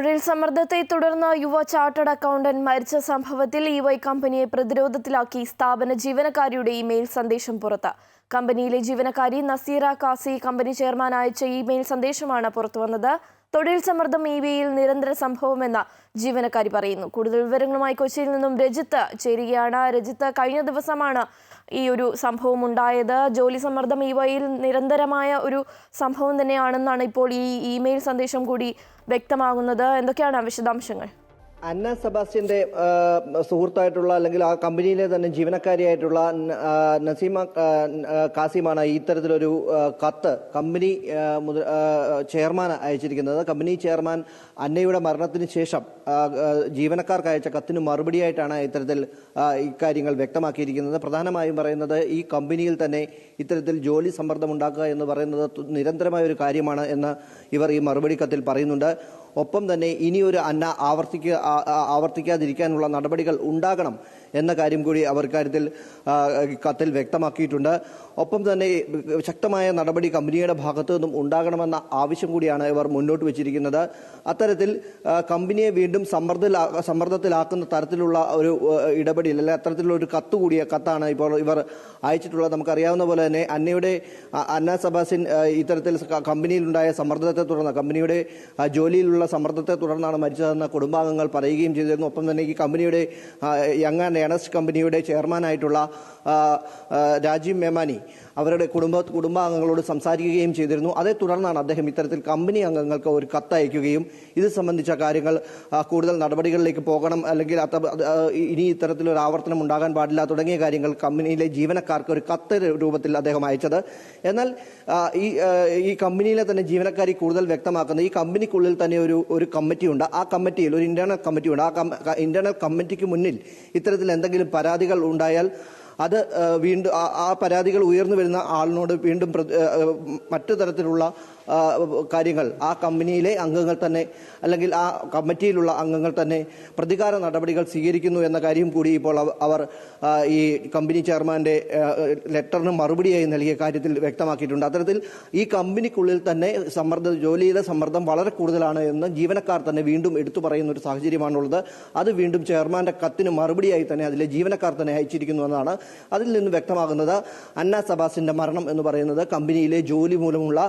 തൊഴിൽ സമ്മർദ്ദത്തെ തുടർന്ന് യുവ ചാർട്ടേഡ് അക്കൗണ്ടന്റ് മരിച്ച സംഭവത്തിൽ ഇ വൈ കമ്പനിയെ പ്രതിരോധത്തിലാക്കി സ്ഥാപന ജീവനക്കാരിയുടെ ഇമെയിൽ സന്ദേശം പുറത്ത്. കമ്പനിയിലെ ജീവനക്കാരി നസീറ കാസി കമ്പനി ചെയർമാൻ അയച്ച ഇമെയിൽ സന്ദേശമാണ് പുറത്തുവന്നത്. തൊഴിൽ സമ്മർദ്ദം ഇ നിരന്തര സംഭവമെന്ന് ജീവനക്കാരി പറയുന്നു. കൂടുതൽ വിവരങ്ങളുമായി കൊച്ചിയിൽ നിന്നും രജിത്ത് ചേരുകയാണ്. രജിത്ത് കഴിഞ്ഞ ദിവസമാണ് ഈ ഒരു സംഭവം ഉണ്ടായത്. ജോലി സമ്മർദ്ദം ഇ നിരന്തരമായ ഒരു സംഭവം തന്നെയാണെന്നാണ് ഇപ്പോൾ ഈ ഇമെയിൽ സന്ദേശം കൂടി വ്യക്തമാകുന്നത്. എന്തൊക്കെയാണ് വിശദാംശങ്ങൾ? അന്ന സെബാസ്റ്റ്യന്റെ സുഹൃത്തായിട്ടുള്ള അല്ലെങ്കിൽ ആ കമ്പനിയിലെ തന്നെ ജീവനക്കാരിയായിട്ടുള്ള നസീമ കാസിമാണ് ഇത്തരത്തിലൊരു കത്ത് കമ്പനി ചെയർമാൻ അയച്ചിരിക്കുന്നത്. കമ്പനി ചെയർമാൻ അന്നയുടെ മരണത്തിന് ശേഷം ജീവനക്കാർക്ക് അയച്ച കത്തിന് മറുപടിയായിട്ടാണ് ഇത്തരത്തിൽ ഇക്കാര്യങ്ങൾ വ്യക്തമാക്കിയിരിക്കുന്നത്. പ്രധാനമായും പറയുന്നത് ഈ കമ്പനിയിൽ തന്നെ ഇത്തരത്തിൽ ജോലി സമ്മർദ്ദം ഉണ്ടാക്കുക എന്ന് പറയുന്നത് നിരന്തരമായ ഒരു കാര്യമാണ് എന്ന് ഇവർ ഈ മറുപടി കത്തിൽ പറയുന്നുണ്ട്. ഒപ്പം തന്നെ ഇനിയൊരു അന്ന ആവർത്തിക്കുക ആവർത്തിക്കാതിരിക്കാനുള്ള നടപടികൾ ഉണ്ടാകണം എന്ന കാര്യം കൂടി അവർ കാര്യത്തിൽ കത്തിൽ വ്യക്തമാക്കിയിട്ടുണ്ട്. ഒപ്പം തന്നെ ശക്തമായ നടപടി കമ്പനിയുടെ ഭാഗത്തു നിന്നും ഉണ്ടാകണമെന്ന ആവശ്യം കൂടിയാണ് ഇവർ മുന്നോട്ട് വെച്ചിരിക്കുന്നത്. അത്തരത്തിൽ കമ്പനിയെ വീണ്ടും സമ്മർദ്ദത്തിലാ സമ്മർദ്ദത്തിലാക്കുന്ന തരത്തിലുള്ള ഒരു ഇടപെടൽ അല്ലെങ്കിൽ അത്തരത്തിലുള്ള ഒരു കത്ത് കൂടിയ കത്താണ് ഇപ്പോൾ ഇവർ അയച്ചിട്ടുള്ളത്. നമുക്കറിയാവുന്ന പോലെ തന്നെ അന്നയുടെ അന്ന സബാസിൻ ഇത്തരത്തിൽ കമ്പനിയിലുണ്ടായ സമ്മർദ്ദത്തെ തുടർന്ന് കമ്പനിയുടെ ആ, ജോലിയിലുള്ള സമ്മർദ്ദത്തെ തുടർന്നാണ് മരിച്ചതെന്ന് കുടുംബാംഗങ്ങൾ പറയുകയും ചെയ്തിരുന്നു. ഒപ്പം തന്നെ ഈ കമ്പനിയുടെ യങ് ആൻഡ് ഏണസ്റ്റ് കമ്പനിയുടെ ചെയർമാനായിട്ടുള്ള രാജീവ് മേമാനി അവരുടെ കുടുംബ കുടുംബാംഗങ്ങളോട് സംസാരിക്കുകയും ചെയ്തിരുന്നു. അതേ തുടർന്നാണ് അദ്ദേഹം ഇത്തരത്തിൽ കമ്പനി അംഗങ്ങൾക്ക് ഒരു കത്ത് അയക്കുകയും ഇത് സംബന്ധിച്ച കാര്യങ്ങൾ കൂടുതൽ നടപടികളിലേക്ക് പോകണം അല്ലെങ്കിൽ ഇനി ഇത്തരത്തിലൊരു ആവർത്തനം ഉണ്ടാകാൻ പാടില്ല തുടങ്ങിയ കാര്യങ്ങൾ കമ്പനിയിലെ ജീവനക്കാർക്ക് ഒരു കത്ത് രൂപത്തിൽ അദ്ദേഹം അയച്ചത്. എന്നാൽ ഈ ഈ കമ്പനിയിലെ തന്നെ ജീവനക്കാരി കൂടുതൽ വ്യക്തമാക്കുന്നത് ഈ കമ്പനിക്കുള്ളിൽ തന്നെ ഒരു ഒരു കമ്മിറ്റിയുണ്ട്. ആ കമ്മിറ്റിയിൽ ഒരു ഇന്റേണൽ കമ്മിറ്റിയുണ്ട്. ആ ഇന്റേണൽ കമ്മിറ്റിക്ക് മുന്നിൽ ഇത്തരത്തിൽ എന്തെങ്കിലും പരാതികൾ ഉണ്ടായാൽ അത് വീണ്ടും ആ- പരാതികൾ ഉയർന്നു വരുന്ന ആളിനോട് വീണ്ടും മറ്റു തരത്തിലുള്ള കാര്യങ്ങൾ ആ കമ്പനിയിലെ അംഗങ്ങൾ തന്നെ അല്ലെങ്കിൽ ആ കമ്മിറ്റിയിലുള്ള അംഗങ്ങൾ തന്നെ പ്രതികാര നടപടികൾ സ്വീകരിക്കുന്നു എന്ന കാര്യം കൂടി ഇപ്പോൾ അവർ ഈ കമ്പനി ചെയർമാന്റെ ലെറ്ററിന് മറുപടിയായി നൽകിയ കാര്യത്തിൽ വ്യക്തമാക്കിയിട്ടുണ്ട്. അത്തരത്തിൽ ഈ കമ്പനിക്കുള്ളിൽ തന്നെ സമ്മർദ്ദ ജോലിയിലെ സമ്മർദ്ദം വളരെ കൂടുതലാണ് എന്ന് ജീവനക്കാർ തന്നെ വീണ്ടും എടുത്തു പറയുന്ന ഒരു സാഹചര്യമാണുള്ളത്. അത് വീണ്ടും ചെയർമാന്റെ കത്തിന് മറുപടിയായി തന്നെ അതിലെ ജീവനക്കാർ തന്നെ അയച്ചിരിക്കുന്നു എന്നാണ് അതിൽ നിന്ന് വ്യക്തമാകുന്നത് അന്ന സബാസിന്റെ മരണം എന്ന് പറയുന്നത് കമ്പനിയിലെ ജോലി മൂലമുള്ള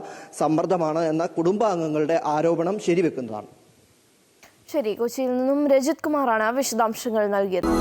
സമ്മർദ്ദമാണ് എന്ന കുടുംബാംഗങ്ങളുടെ ആരോപണം ശരിവെക്കുന്നതാണ്. ശരി കൊച്ചിയിൽ നിന്നും രജിത് കുമാറാണ് വിശദാംശങ്ങൾ നൽകിയത്.